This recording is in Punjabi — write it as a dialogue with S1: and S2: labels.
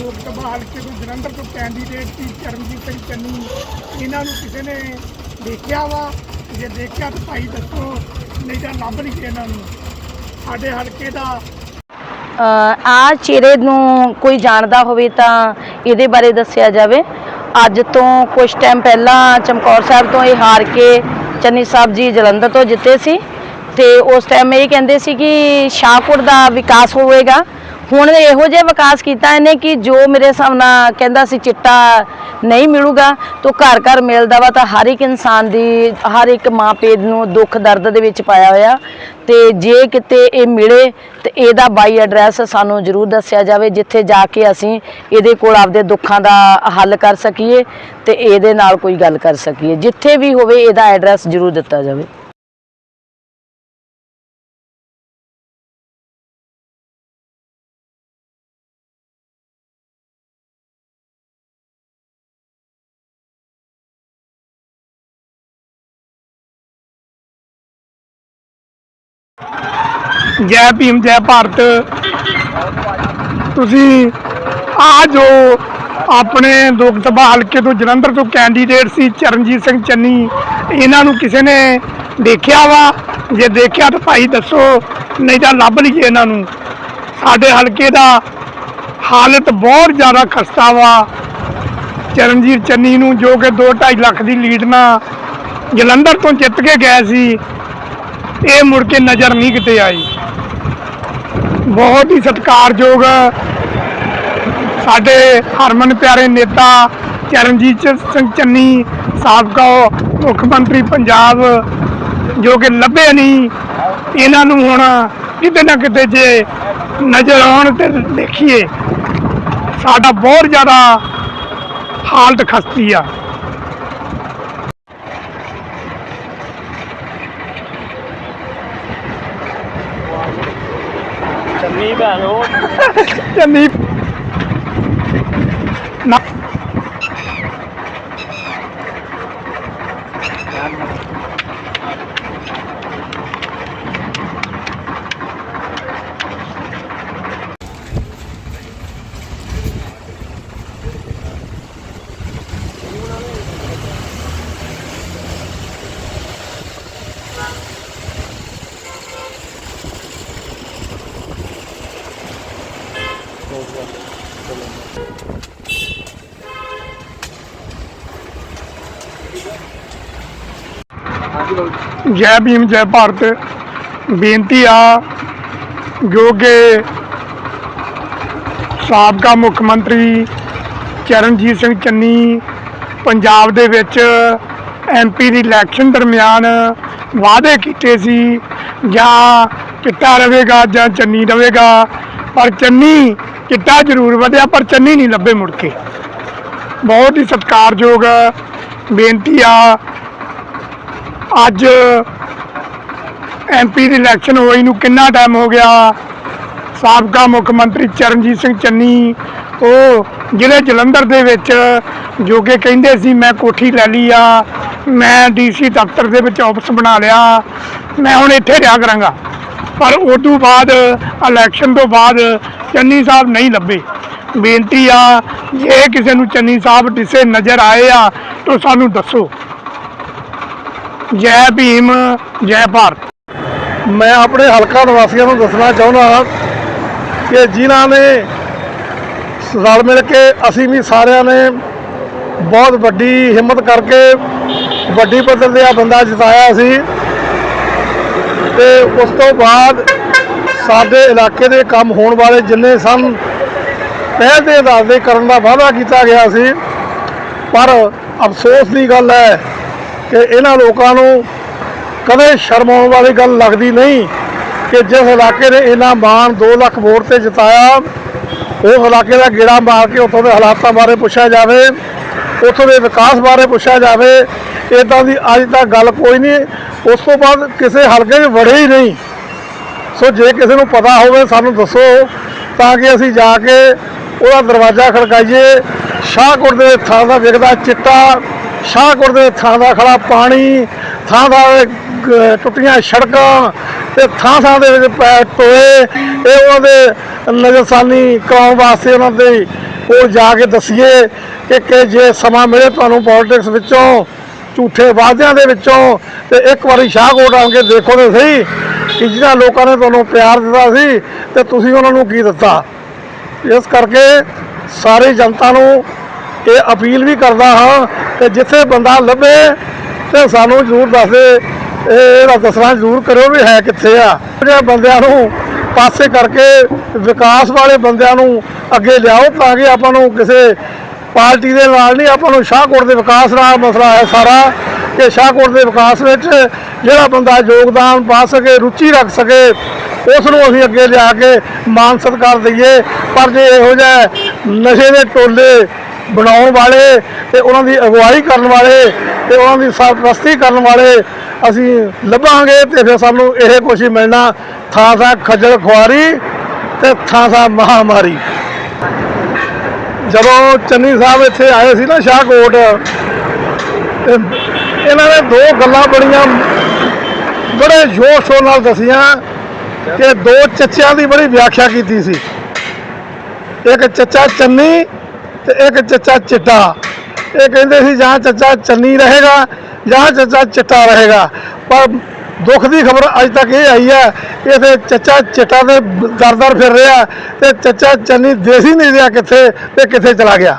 S1: ਲੋਕ ਸਭਾ ਹਲਕੇ ਤੋਂ ਜਲੰਧਰ ਤੋਂ ਕੈਂਡੀਡੇਟ ਸੀ, ਚਰਨਜੀਤ ਸਿੰਘ ਚੰਨੀ। ਇਹਨਾਂ ਨੂੰ ਕਿਸੇ ਨੇ ਦੇਖਿਆ ਵਾ? ਜੇ ਦੇਖਿਆ ਤਾਂ ਭਾਈ ਦੱਸੋ, ਨਹੀਂ ਤਾਂ ਲੱਭ ਨਹੀਂ ਗਏ ਇਹਨਾਂ ਨੂੰ। ਸਾਡੇ ਹਲਕੇ ਦਾ
S2: ਆ ਚਿਹਰੇ ਨੂੰ ਕੋਈ ਜਾਣਦਾ ਹੋਵੇ ਤਾਂ ਇਹਦੇ ਬਾਰੇ ਦੱਸਿਆ ਜਾਵੇ। ਅੱਜ ਤੋਂ ਕੁਝ ਟਾਈਮ ਪਹਿਲਾਂ ਚਮਕੌਰ ਸਾਹਿਬ ਤੋਂ ਇਹ ਹਾਰ ਕੇ ਚੰਨੀ ਸਾਹਿਬ ਜੀ ਜਲੰਧਰ ਤੋਂ ਜਿੱਤੇ ਸੀ। ਤੇ ਉਸ ਟਾਈਮ ਇਹ ਕਹਿੰਦੇ ਸੀ ਕਿ ਸ਼ਾਹਪੁਰ ਦਾ ਵਿਕਾਸ ਹੋਵੇਗਾ। ਹੁਣ ਇਹੋ ਜਿਹਾ ਵਿਕਾਸ ਕੀਤਾ ਇਹਨੇ ਕਿ ਜੋ ਮੇਰੇ ਹਿਸਾਬ ਨਾਲ ਕਹਿੰਦਾ ਸੀ ਚਿੱਟਾ ਨਹੀਂ ਮਿਲੂਗਾ, ਤਾਂ ਘਰ ਘਰ ਮਿਲਦਾ ਵਾ, ਤਾਂ ਹਰ ਇੱਕ ਇਨਸਾਨ ਦੀ, ਹਰ ਇੱਕ ਮਾਂ ਪੇ ਨੂੰ ਦੁੱਖ ਦਰਦ ਦੇ ਵਿੱਚ ਪਾਇਆ ਹੋਇਆ। ਤੇ ਜੇ ਕਿਤੇ ਇਹ ਮਿਲੇ, ਤੇ ਇਹਦਾ ਬਾਈ ਐਡਰੈਸ ਸਾਨੂੰ ਜਰੂਰ ਦੱਸਿਆ ਜਾਵੇ, ਜਿੱਥੇ ਜਾ ਕੇ ਅਸੀਂ ਇਹਦੇ ਕੋਲ ਆਪਦੇ ਦੁੱਖਾਂ ਦਾ ਹੱਲ ਕਰ ਸਕੀਏ ਤੇ ਇਹਦੇ ਨਾਲ ਕੋਈ ਗੱਲ ਕਰ ਸਕੀਏ। ਜਿੱਥੇ ਵੀ ਹੋਵੇ, ਇਹਦਾ ਐਡਰੈਸ ਜਰੂਰ ਦਿੱਤਾ ਜਾਵੇ।
S1: ਜੈ ਭੀਮ, ਜੈ ਭਾਰਤ। ਤੁਸੀਂ ਆ ਜੋ ਆਪਣੇ ਲੋਕ ਸਭਾ ਹਲਕੇ ਤੋਂ ਜਲੰਧਰ ਤੋਂ ਕੈਂਡੀਡੇਟ ਸੀ ਚਰਨਜੀਤ ਸਿੰਘ ਚੰਨੀ, ਇਹਨਾਂ ਨੂੰ ਕਿਸੇ ਨੇ ਦੇਖਿਆ ਵਾ? ਜੇ ਦੇਖਿਆ ਤਾਂ ਭਾਈ ਦੱਸੋ, ਨਹੀਂ ਤਾਂ ਲੱਭ ਲਈਏ ਇਹਨਾਂ ਨੂੰ। ਸਾਡੇ ਹਲਕੇ ਦਾ ਹਾਲਤ ਬਹੁਤ ਜ਼ਿਆਦਾ ਖਸਤਾ ਵਾ। ਚਰਨਜੀਤ ਚੰਨੀ ਨੂੰ ਜੋ ਕਿ 2.5 ਲੱਖ ਦੀ ਲੀਡ ਨਾਲ ਜਲੰਧਰ ਤੋਂ ਜਿੱਤ ਕੇ ਗਏ ਸੀ, ਇਹ ਮੁੜ ਕੇ ਨਜ਼ਰ ਨਹੀਂ ਕਿਤੇ ਆਈ। ਬਹੁਤ ਹੀ ਸਤਿਕਾਰਯੋਗ ਸਾਡੇ ਹਰਮਨ ਪਿਆਰੇ ਨੇਤਾ ਚਰਨਜੀਤ ਸਿੰਘ ਚੰਨੀ, ਸਾਬਕਾ ਮੁੱਖ ਮੰਤਰੀ ਪੰਜਾਬ, ਜੋ ਕਿ ਲੱਭੇ ਨਹੀਂ। ਇਹਨਾਂ ਨੂੰ ਹੁਣ ਕਿਤੇ ਨਾ ਕਿਤੇ ਜੇ ਨਜ਼ਰ ਆਉਣ ਤੇ ਦੇਖੀਏ, ਸਾਡਾ ਬਹੁਤ ਜ਼ਿਆਦਾ ਹਾਲਤ ਖਸਤੀ ਆ।
S3: ਚੰਨੀ ਭੈਣ ਉਹ
S1: ਚੰਨੀ ਨਾ ਜੈ ਭੀਮ, ਜੈ ਭਾਰਤ। ਬੇਨਤੀ ਆ, ਜੋ ਕਿ ਸਾਬਕਾ ਮੁੱਖ ਮੰਤਰੀ ਚਰਨਜੀਤ ਸਿੰਘ ਚੰਨੀ ਪੰਜਾਬ ਦੇ ਵਿੱਚ ਐਮਪੀ ਦੀ ਇਲੈਕਸ਼ਨ ਦਰਮਿਆਨ ਵਾਅਦੇ ਕੀਤੇ ਸੀ, ਜਾਂ ਚਿੱਟਾ ਰਹੇਗਾ ਜਾਂ ਚੰਨੀ ਰਹੇਗਾ ਪਰ ਚੰਨੀ ਚਿੱਟਾ ਜ਼ਰੂਰ ਵਧਿਆ, ਪਰ ਚੰਨੀ ਨਹੀਂ ਲੱਭੇ ਮੁੜ ਕੇ। ਬਹੁਤ ਹੀ ਸਤਿਕਾਰਯੋਗ ਬੇਨਤੀ ਆ, ਅੱਜ ਐਮਪੀ ਦੀ ਇਲੈਕਸ਼ਨ ਹੋਈ ਨੂੰ ਕਿੰਨਾ ਟਾਈਮ ਹੋ ਗਿਆ? ਸਾਬਕਾ ਮੁੱਖ ਮੰਤਰੀ ਚਰਨਜੀਤ ਸਿੰਘ ਚੰਨੀ, ਉਹ ਜ਼ਿਲ੍ਹੇ ਜਲੰਧਰ ਦੇ ਵਿੱਚ ਜੋ ਕਿ ਕਹਿੰਦੇ ਸੀ, ਮੈਂ ਕੋਠੀ ਲੈ ਲਈ ਆ, ਮੈਂ ਡੀਸੀ ਦਫ਼ਤਰ ਦੇ ਵਿੱਚ ਆਫਿਸ ਬਣਾ ਲਿਆ, ਮੈਂ ਹੁਣ ਇੱਥੇ ਰਿਹਾ ਕਰਾਂਗਾ। ਪਰ ਉਸ ਤੋਂ ਬਾਅਦ ਇਲੈਕਸ਼ਨ ਤੋਂ ਬਾਅਦ ਚੰਨੀ ਸਾਹਿਬ ਨਹੀਂ ਲੱਭੇ। ਬੇਨਤੀ ਆ, ਜੇ ਕਿਸੇ ਨੂੰ ਚੰਨੀ ਸਾਹਿਬ ਦਿਸੇ ਨਜ਼ਰ ਆਏ ਆ, ਤਾਂ ਸਾਨੂੰ ਦੱਸੋ। ਜੈ ਭੀਮ, ਜੈ ਭਾਰਤ।
S4: ਮੈਂ ਆਪਣੇ ਹਲਕਾ ਨਿਵਾਸੀਆਂ ਨੂੰ ਦੱਸਣਾ ਚਾਹੁੰਦਾ ਹਾਂ ਕਿ ਜਿਨ੍ਹਾਂ ਨੇ ਰਲ ਮਿਲ ਕੇ ਅਸੀਂ ਵੀ ਸਾਰਿਆਂ ਨੇ ਬਹੁਤ ਵੱਡੀ ਹਿੰਮਤ ਕਰਕੇ ਵੱਡੀ ਪੱਧਰ ਤੇ ਆ ਬੰਦਾ ਜਿਤਾਇਆ ਸੀ ਤੇ ਉਸ ਤੋਂ ਬਾਅਦ ਸਾਡੇ ਇਲਾਕੇ ਦੇ ਕੰਮ ਹੋਣ ਵਾਲੇ ਜਿੰਨੇ ਸਨ ਪਹਿਲ ਦੇ ਆਧਾਰ ਕਰਨ ਦਾ ਵਾਅਦਾ ਕੀਤਾ ਗਿਆ ਸੀ। ਪਰ ਅਫਸੋਸ ਦੀ ਗੱਲ ਹੈ ਕਿ ਇਹਨਾਂ ਲੋਕਾਂ ਨੂੰ ਕਦੇ ਸ਼ਰਮਾਉਣ ਵਾਲੀ ਗੱਲ ਲੱਗਦੀ ਨਹੀਂ ਕਿ ਜਿਸ ਇਲਾਕੇ ਨੇ ਇਹਨਾਂ ਮਾਨ 2 ਲੱਖ ਵੋਟ ਤੇ ਜਿਤਾਇਆ, ਉਸ ਇਲਾਕੇ ਦਾ ਗੇੜਾ ਮਾਰ ਕੇ ਉੱਥੋਂ ਦੇ ਹਾਲਾਤਾਂ ਬਾਰੇ ਪੁੱਛਿਆ ਜਾਵੇ, ਉੱਥੋਂ ਦੇ ਵਿਕਾਸ ਬਾਰੇ ਪੁੱਛਿਆ ਜਾਵੇ ਇਦਾਂ ਦੀ ਅੱਜ ਤੱਕ ਗੱਲ ਕੋਈ ਨਹੀਂ। ਉਸ ਤੋਂ ਬਾਅਦ ਕਿਸੇ ਹਲਕੇ 'ਚ ਵੜੇ ਹੀ ਨਹੀਂ। ਸੋ ਜੇ ਕਿਸੇ ਨੂੰ ਪਤਾ ਹੋਵੇ, ਸਾਨੂੰ ਦੱਸੋ ਤਾਂ ਕਿ ਅਸੀਂ ਜਾ ਕੇ ਉਹਦਾ ਦਰਵਾਜ਼ਾ ਖੜਕਾਈਏ। ਸ਼ਾਹਕੋਟ ਦੇ ਥਾਂ ਦਾ ਵਿਕਦਾ ਚਿੱਟਾ, ਸ਼ਾਹਕੋਟ ਦੇ ਥਾਂ ਦਾ ਖੜਾ ਪਾਣੀ, ਥਾਂ ਦਾ ਟੁੱਟੀਆਂ ਸੜਕਾਂ ਤੇ ਥਾਂ ਥਾਂ ਦੇ ਵਿੱਚ ਪੈ ਟੋਏ। ਇਹ ਉਹਨਾਂ ਦੇ ਨਜ਼ਰਸਾਨੀ ਕਰਾਉਣ ਵਾਸਤੇ ਉਹਨਾਂ ਦੇ ਉਹ ਜਾ ਕੇ ਦਸੀਏ ਕਿ ਕਿ ਜੇ ਸਮਾਂ ਮਿਲੇ ਤੁਹਾਨੂੰ ਪੋਲਿਟਿਕਸ ਵਿੱਚੋਂ, ਝੂਠੇ ਵਾਅਦਿਆਂ ਦੇ ਵਿੱਚੋਂ, ਤੇ ਇੱਕ ਵਾਰੀ ਸ਼ਾਹਕੋਟ ਆ ਕੇ ਦੇਖੋ ਤੇ ਸਹੀ ਕਿ ਜਿਹਨਾਂ ਲੋਕਾਂ ਨੇ ਤੁਹਾਨੂੰ ਪਿਆਰ ਦਿੱਤਾ ਸੀ ਤੇ ਤੁਸੀਂ ਉਹਨਾਂ ਨੂੰ ਕੀ ਦਿੱਤਾ। ਇਸ ਕਰਕੇ ਸਾਰੀ ਜਨਤਾ ਨੂੰ ਇਹ ਅਪੀਲ ਵੀ ਕਰਦਾ ਹਾਂ ਕਿ ਜਿੱਥੇ ਬੰਦਾ ਲੱਭੇ ਤੇ ਸਾਨੂੰ ਜ਼ਰੂਰ ਦੱਸ ਇਹ ਇਹਦਾ ਦੱਸਣਾ ਜ਼ਰੂਰ ਕਰਿਓ ਵੀ ਹੈ ਕਿੱਥੇ ਆ। ਜਿਹੜੇ ਬੰਦਿਆਂ ਨੂੰ ਪਾਸੇ ਕਰਕੇ ਵਿਕਾਸ ਵਾਲੇ ਬੰਦਿਆਂ ਨੂੰ ਅੱਗੇ ਲਿਆਓ ਤਾਂ ਕਿ ਆਪਾਂ ਨੂੰ ਕਿਸੇ ਪਾਰਟੀ ਦੇ ਨਾਲ ਨਹੀਂ, ਆਪਾਂ ਨੂੰ ਸ਼ਾਹਕੋਟ ਦੇ ਵਿਕਾਸ ਨਾਲ ਮਸਲਾ ਹੈ ਸਾਰਾ। ਕਿ ਸ਼ਾਹਕੋਟ ਦੇ ਵਿਕਾਸ ਵਿੱਚ ਜਿਹੜਾ ਬੰਦਾ ਯੋਗਦਾਨ ਪਾ ਸਕੇ, ਰੁਚੀ ਰੱਖ ਸਕੇ ਉਸ ਨੂੰ ਅਸੀਂ ਅੱਗੇ ਲਿਆ ਕੇ ਮਾਨ ਸਤਿਕਾਰ ਦਈਏ। ਪਰ ਜੇ ਇਹੋ ਜਿਹਾ ਨਸ਼ੇ ਦੇ ਟੋਲੇ ਬਣਾਉਣ ਵਾਲੇ ਤੇ ਉਹਨਾਂ ਦੀ ਅਗਵਾਈ ਕਰਨ ਵਾਲੇ ਤੇ ਉਹਨਾਂ ਦੀ ਸਰਪ੍ਰਸਤੀ ਕਰਨ ਵਾਲੇ ਅਸੀਂ ਲੱਭਾਂਗੇ ਤੇ ਫਿਰ ਸਾਨੂੰ ਇਹ ਕੁਛ ਹੀ ਮਿਲਣਾ ਥਾਂ ਥਾਂ ਖੱਜਲ ਖੁਆਰੀ ਤੇ ਥਾਂ ਥਾਂ ਮਹਾਮਾਰੀ। ਜਦੋਂ ਚੰਨੀ ਸਾਹਿਬ ਇੱਥੇ ਆਏ ਸੀ ਨਾ ਸ਼ਾਹਕੋਟ ਇਹਨਾਂ ਨੇ ਦੋ ਗੱਲਾਂ ਬੜੀਆਂ, ਬੜੇ ਜ਼ੋਰ ਸ਼ੋਰ ਨਾਲ ਦਸੀਆਂ ਕਿ ਦੋ ਚੱਚਿਆਂ ਦੀ ਬੜੀ ਵਿਆਖਿਆ ਕੀਤੀ ਸੀ। ਇੱਕ ਚੱਚਾ ਚੰਨੀ ਤੇ ਇੱਕ ਚੱਚਾ ਚਿੱਟਾ। ਇਹ ਕਹਿੰਦੇ ਸੀ, ਜਾਂ ਚੱਚਾ ਚੰਨੀ ਰਹੇਗਾ, ਜਾਂ ਚੱਚਾ ਚਿੱਟਾ ਰਹੇਗਾ। ਪਰ ਦੁੱਖ ਦੀ ਖਬਰ ਅੱਜ ਤੱਕ ਇਹ ਆਈ ਹੈ ਕਿ ਇਥੇ ਚੱਚਾ ਚਿੱਟਾ ਦੇ ਦਰ ਦਰ ਫਿਰ ਰਿਹਾ ਤੇ ਚੱਚਾ ਚੰਨੀ ਦੇਸੀ ਨਹੀਂ ਰਿਹਾ ਕਿੱਥੇ ਤੇ ਕਿੱਥੇ ਚਲਾ ਗਿਆ।